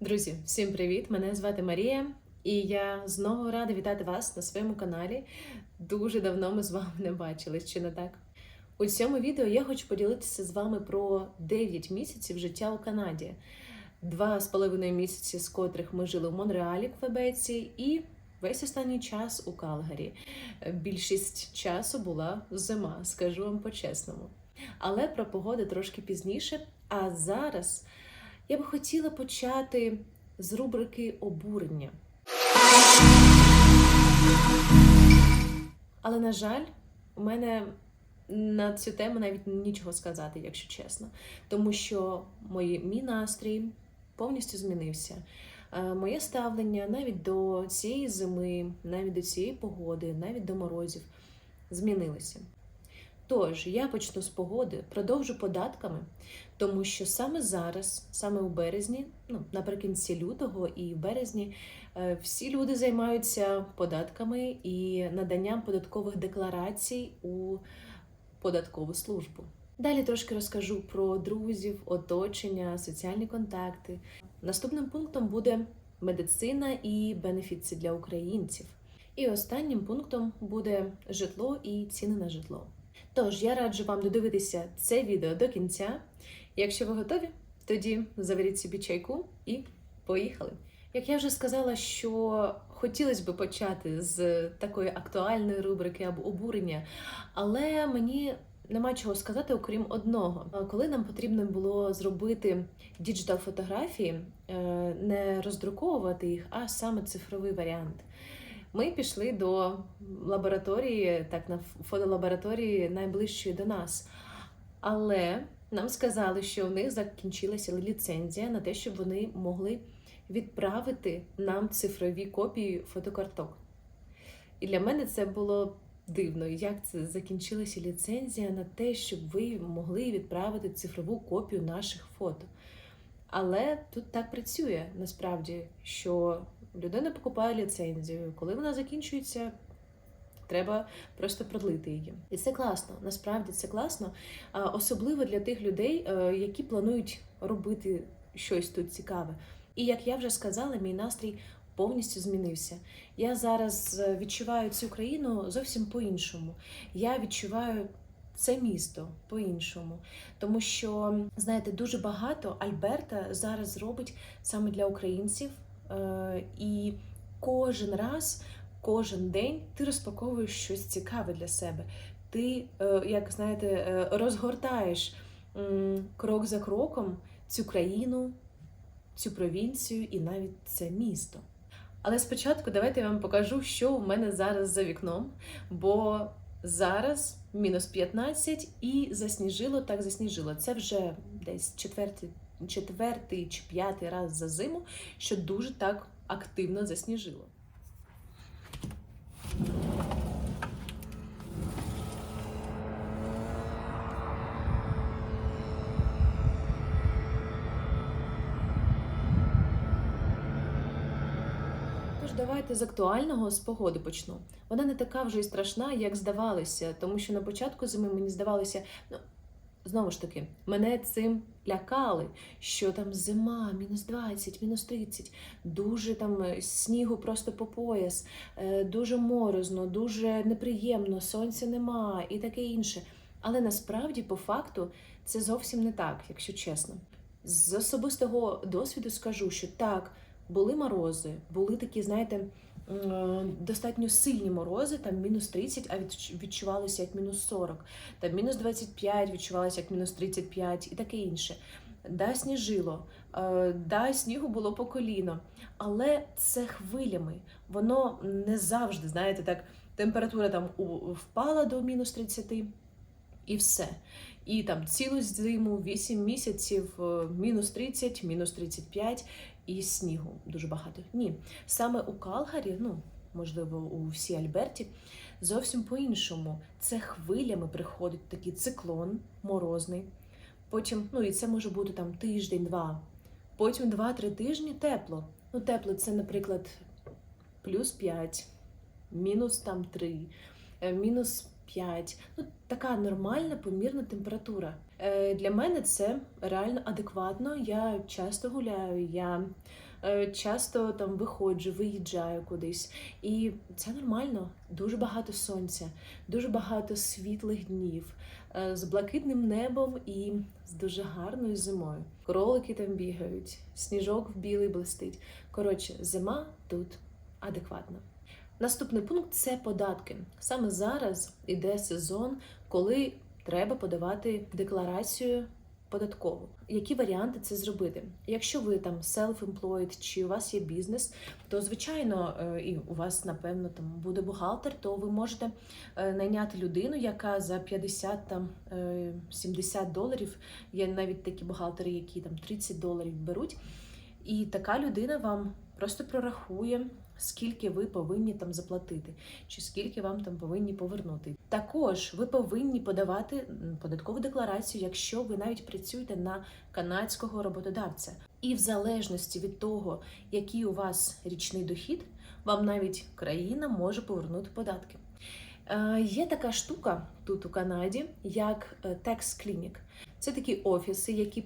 Друзі, всім привіт! Мене звати Марія, і я знову рада вітати вас на своєму каналі. Дуже давно ми з вами не бачились, чи не так? У цьому відео я хочу поділитися з вами про 9 місяців життя у Канаді, два з половиною місяці, з котрих ми жили в Монреалі, Квебеці, і весь останній час у Калгарі. Більшість часу була зима, скажу вам по-чесному. Але про погоду трошки пізніше. А зараз я би хотіла почати з рубрики обурення. Але, на жаль, у мене на цю тему навіть нічого сказати, якщо чесно. Тому що мої, мій настрій повністю змінився. Е, Моє ставлення навіть до цієї зими, навіть до цієї погоди, навіть до морозів змінилося. Тож я почну з погоди, продовжу податками, тому що саме зараз, саме у березні, ну наприкінці лютого і в березні, е, всі люди займаються податками і наданням податкових декларацій у податкову службу. Далі трошки розкажу про друзів, оточення, соціальні контакти. Наступним пунктом буде медицина і бенефіци для українців. І останнім пунктом буде житло і ціни на житло. Тож я раджу вам додивитися це відео до кінця. Якщо ви готові, тоді заберіть собі чайку і поїхали. Як я вже сказала, що хотілося б почати з такої актуальної рубрики або обурення, але мені нема чого сказати, окрім одного. Коли нам потрібно було зробити діджитал фотографії, е, не роздруковувати їх, а саме цифровий варіант. Ми пішли до лабораторії, так на фотолабораторії найближчої до нас. Але нам сказали, що в них закінчилася ліцензія на те, щоб вони могли відправити нам цифрові копії фотокарток. І для мене це було дивно, як це закінчилася ліцензія на те, щоб ви могли відправити цифрову копію наших фото. Але тут так працює насправді, що людина покупає ліцензію, коли вона закінчується. Треба просто продлити її, і це класно. Насправді це класно, особливо для тих людей, е, які планують робити щось тут цікаве. І як я вже сказала, мій настрій повністю змінився. Я зараз е, відчуваю цю країну зовсім по-іншому. Я відчуваю це місто по-іншому, тому що знаєте, дуже багато Альберта зараз робить саме для українців, і кожен раз. Кожен день ти розпаковуєш щось цікаве для себе. Ти, е, як знаєте, е, розгортаєш крок за кроком цю країну, цю провінцію і навіть це місто. Але спочатку давайте я вам покажу, що у мене зараз за вікном. Бо зараз мінус 15 і засніжило, так засніжило. Це вже десь четвертий, четвертий чи п'ятий раз за зиму, що дуже так активно засніжило. Давайте з актуального з погоди почну. Вона не така вже і страшна, як здавалося, тому що на початку зими мені здавалося, ну знову ж таки, мене цим лякали, що там зима, мінус 20, мінус 30, дуже там е, снігу просто по пояс, е, дуже морозно, дуже неприємно, сонця нема і таке інше. Але насправді, по факту, це зовсім не так, якщо чесно. З особистого досвіду скажу, що так, були морози, були такі, знаєте, достатньо сильні морози, там мінус 30, а відчувалося як мінус 40, там мінус 25 відчувалося як мінус 35 і таке інше. Да, сніжило, да, снігу було по коліно, але це хвилями. Воно не завжди, знаєте, так, температура там впала до мінус 30 і все. І там цілу зиму, 8 місяців, мінус 30, мінус 35 і снігу дуже багато. Ні, саме у Калгарі, ну можливо, у всій Альберті, зовсім по-іншому. Це хвилями приходить такий циклон морозний. Потім, ну і це може бути там тиждень-два. Потім два-три тижні тепло. Ну, тепло це, наприклад, плюс 5, мінус там 3, е, мінус 5. Ну, така нормальна помірна температура. Е, Для мене це реально адекватно. Я часто гуляю, я е, часто там виходжу, виїжджаю кудись. І це нормально. Дуже багато сонця, дуже багато світлих днів е, з блакитним небом і з дуже гарною зимою. Кролики там бігають, сніжок в білий блистить. Коротше, зима тут адекватна. Наступний пункт це податки. Саме зараз іде сезон, коли треба подавати декларацію податкову. Які варіанти це зробити? Якщо ви там self-employed чи у вас є бізнес, то звичайно, е, і у вас напевно там буде бухгалтер, то ви можете е, найняти людину, яка за 50 там е, 70 доларів. Є навіть такі бухгалтери, які там 30 доларів беруть. І така людина вам просто прорахує, скільки ви повинні там заплатити, чи скільки вам там повинні повернути. Також ви повинні подавати податкову декларацію, якщо ви навіть працюєте на канадського роботодавця. І в залежності від того, який у вас річний дохід, вам навіть країна може повернути податки. Є така штука тут у Канаді, як е, Tax Clinic. Це такі офіси, які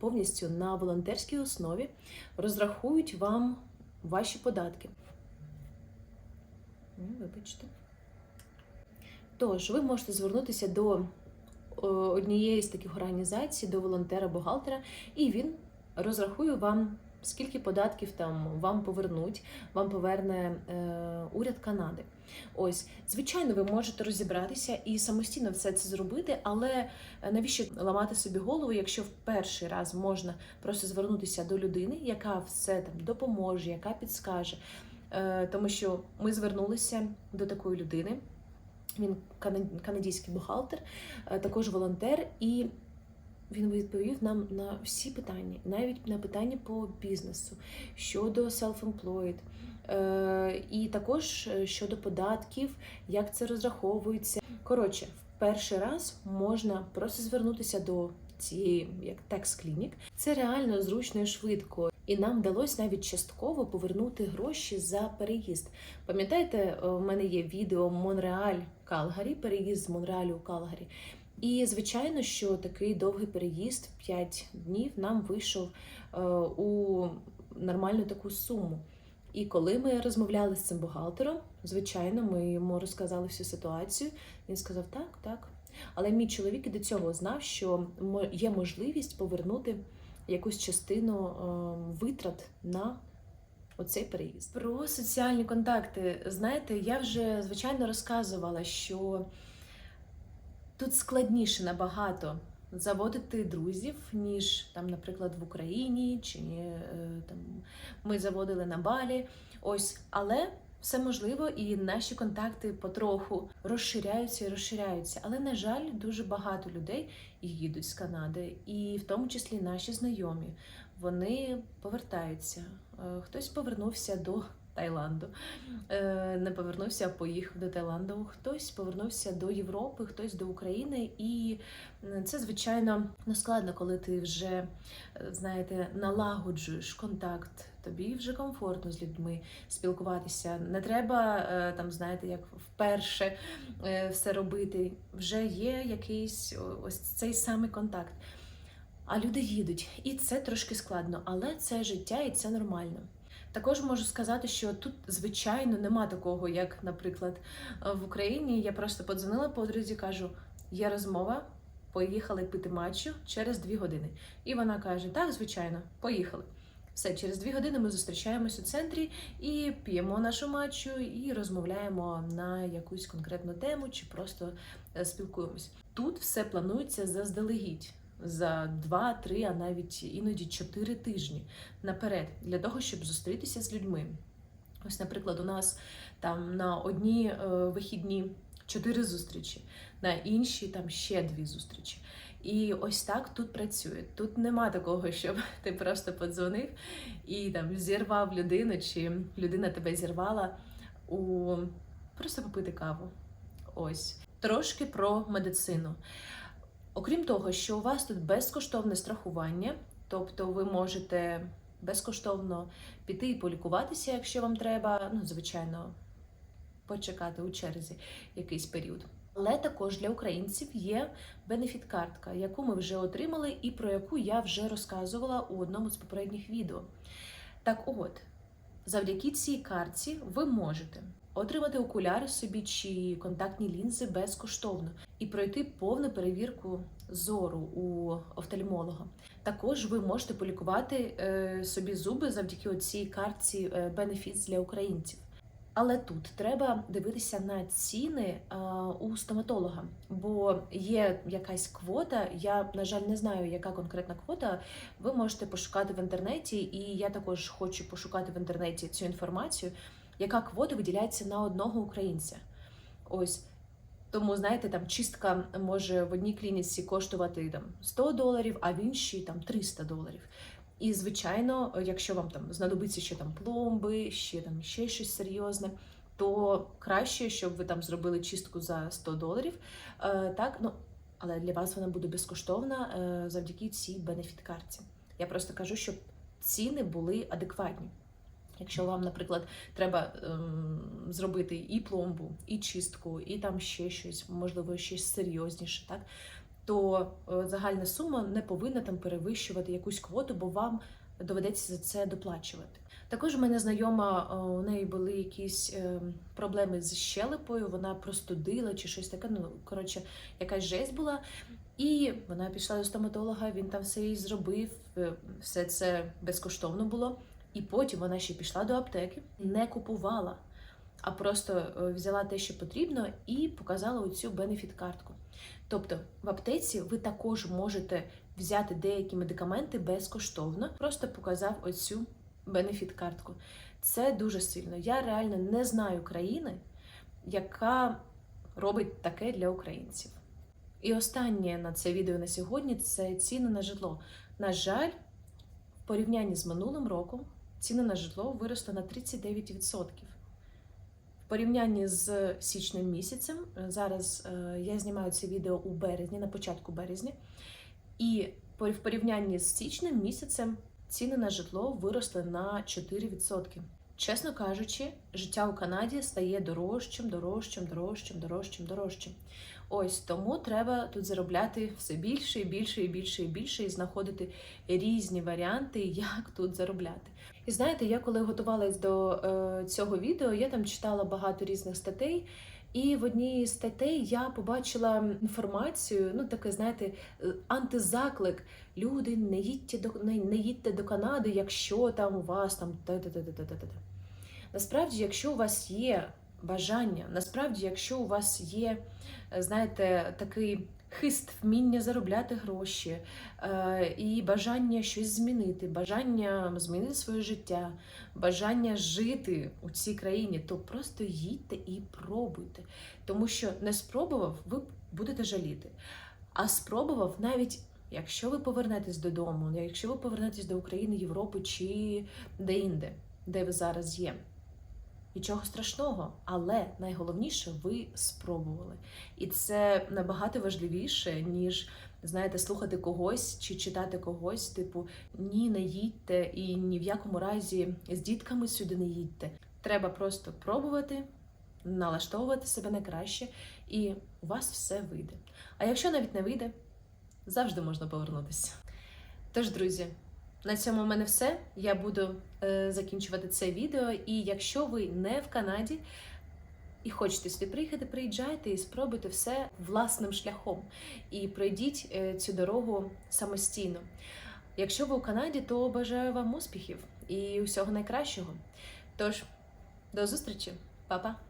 повністю на волонтерській основі розрахують вам ваші податки. Вибачте. Тож, ви можете звернутися до е, однієї з таких організацій, до волонтера-бухгалтера, і він розрахує вам, скільки податків там вам повернуть, вам поверне е, уряд Канади. Ось, звичайно, ви можете розібратися і самостійно все це зробити, але е, навіщо ламати собі голову, якщо в перший раз можна просто звернутися до людини, яка все там допоможе, яка підскаже. Е, Тому що ми звернулися до такої людини. Він канадійський бухгалтер, е, також волонтер, і він відповів нам на всі питання, навіть на питання по бізнесу щодо self-employed, е, і також е, щодо податків, як це розраховується. Коротше, в перший раз можна просто звернутися до цієї як Tax Clinic. Це реально зручно і швидко. І нам вдалося навіть частково повернути гроші за переїзд. Пам'ятаєте, е, у мене є відео Монреаль Калгарі, переїзд з Монреалю у Калгарі. І звичайно, що такий довгий переїзд 5 днів нам вийшов е, у нормальну таку суму. І коли ми розмовляли з цим бухгалтером, звичайно, ми йому розказали всю ситуацію. Він сказав: так, так. Але мій чоловік і до цього знав, що є можливість повернути якусь частину е, витрат на оцей переїзд. Про соціальні контакти. Знаєте, я вже звичайно розказувала, що тут складніше набагато заводити друзів, ніж там, наприклад, в Україні, чи е, там ми заводили на балі. Ось, але все можливо, і наші контакти потроху розширяються і розширяються. Але, на жаль, дуже багато людей їдуть з Канади, і в тому числі наші знайомі. Вони повертаються. Е, Хтось повернувся до Таїланду, Е, не повернувся, поїхав до Таїланду. Хтось повернувся до Європи, хтось до України. І це, звичайно, не складно, коли ти вже е, знаєте, налагоджуєш контакт. Тобі вже комфортно з людьми спілкуватися. Не треба е, там, знаєте, як вперше все робити. Вже є якийсь ось цей самий контакт. А люди їдуть, і це трошки складно, але це життя і це нормально. Також можу сказати, що тут, звичайно, нема такого, як, наприклад, е, в Україні. Я просто подзвонила подрузі, кажу: є розмова, поїхали пити матчу через дві години. І вона каже: Так, звичайно, поїхали. Все, через дві години ми зустрічаємось у центрі і п'ємо нашу матчу, і розмовляємо на якусь конкретну тему, чи просто е, спілкуємось. Тут все планується заздалегідь за два, три, а навіть іноді чотири тижні наперед для того, щоб зустрітися з людьми. Ось, наприклад, у нас там на одні е, вихідні чотири зустрічі, на інші там ще дві зустрічі. І ось так тут працює. Тут нема такого, щоб ти просто подзвонив і там зірвав людину, чи людина тебе зірвала у просто попити каву. Ось трошки про медицину. Окрім того, що у вас тут безкоштовне страхування, тобто ви можете безкоштовно піти і полікуватися, якщо вам треба, ну, звичайно, почекати у черзі якийсь період. Але також для українців є бенефіт-картка, яку ми вже отримали і про яку я вже розказувала у одному з попередніх відео. Так от, завдяки цій картці ви можете отримати окуляри собі чи контактні лінзи безкоштовно і пройти повну перевірку зору у офтальмолога. Також ви можете полікувати е, собі зуби завдяки цій картці е, Benefits для українців. Але тут треба дивитися на ціни а, у стоматолога, бо є якась квота. Я на жаль не знаю, яка конкретна квота. Ви можете пошукати в інтернеті, і я також хочу пошукати в інтернеті цю інформацію, яка квота виділяється на одного українця. Ось тому, знаєте, там чистка може в одній клініці коштувати там 100 доларів, а в іншій там 300 доларів. І, звичайно, якщо вам там знадобиться ще там пломби, ще там ще щось серйозне, то краще, щоб ви там зробили чистку за 100 доларів. Е, так, ну але для вас вона буде безкоштовна е, завдяки цій бенефіт-карті. Я просто кажу, щоб ціни були адекватні. Якщо вам, наприклад, треба ем, зробити і пломбу, і чистку, і там ще щось, можливо, щось серйозніше, так то е, загальна сума не повинна там перевищувати якусь квоту, бо вам доведеться за це доплачувати. Також у мене знайома, е, у неї були якісь е, проблеми з щелепою, вона простудила чи щось таке. Ну коротше, якась жесть була. І вона пішла до стоматолога, він там все їй зробив, е, все це безкоштовно було. І потім вона ще пішла до аптеки, не купувала, а просто е, взяла те, що потрібно, і показала оцю бенефіт-картку. Тобто в аптеці ви також можете взяти деякі медикаменти безкоштовно, просто показав оцю бенефіт-картку. Це дуже сильно. Я реально не знаю країни, яка робить таке для українців. І останнє на це відео на сьогодні це ціни на житло. На жаль, в порівнянні з минулим роком ціни на житло виросли на 39%. В порівнянні з січним місяцем, е, зараз е, я знімаю це відео у березні, на початку березня, і в порівнянні з січним місяцем ціни на житло виросли на 4%. Чесно кажучи, життя у Канаді стає дорожчим, дорожчим, дорожчим, дорожчим, дорожчим. Ось тому треба тут заробляти все більше і більше і більше і більше, і знаходити різні варіанти, як тут заробляти. І знаєте, я коли готувалась до е, цього відео, я там читала багато різних статей. І в одній з статей я побачила інформацію, ну таке, знаєте, е, антизаклик. Люди, не їдьте до не, не їдьте до Канади, якщо там у вас там та-та-та-та-та-та. Насправді, якщо у вас є бажання, насправді, якщо у вас є, е, знаєте, такий хист, вміння заробляти гроші е, і бажання щось змінити, бажання змінити своє життя, бажання жити у цій країні, то просто їдьте і пробуйте. Тому що не спробував, ви будете жаліти. А спробував навіть. Якщо ви повернетесь додому, якщо ви повернетесь до України, Європи чи де-інде, де ви зараз є, Нічого страшного, але найголовніше ви спробували. І це набагато важливіше, ніж знаєте, слухати когось чи читати когось, типу ні, не їдьте і ні в якому разі з дітками сюди не їдьте. Треба просто пробувати, налаштовувати себе на краще, і у вас все вийде. А якщо навіть не вийде, завжди можна повернутися. Тож, друзі. На цьому в мене все. Я буду е, закінчувати це відео. І якщо ви не в Канаді і хочете сюди приїхати, приїжджайте і спробуйте все власним шляхом. І пройдіть е, цю дорогу самостійно. Якщо ви у Канаді, то бажаю вам успіхів і усього найкращого. Тож, до зустрічі, Па-па!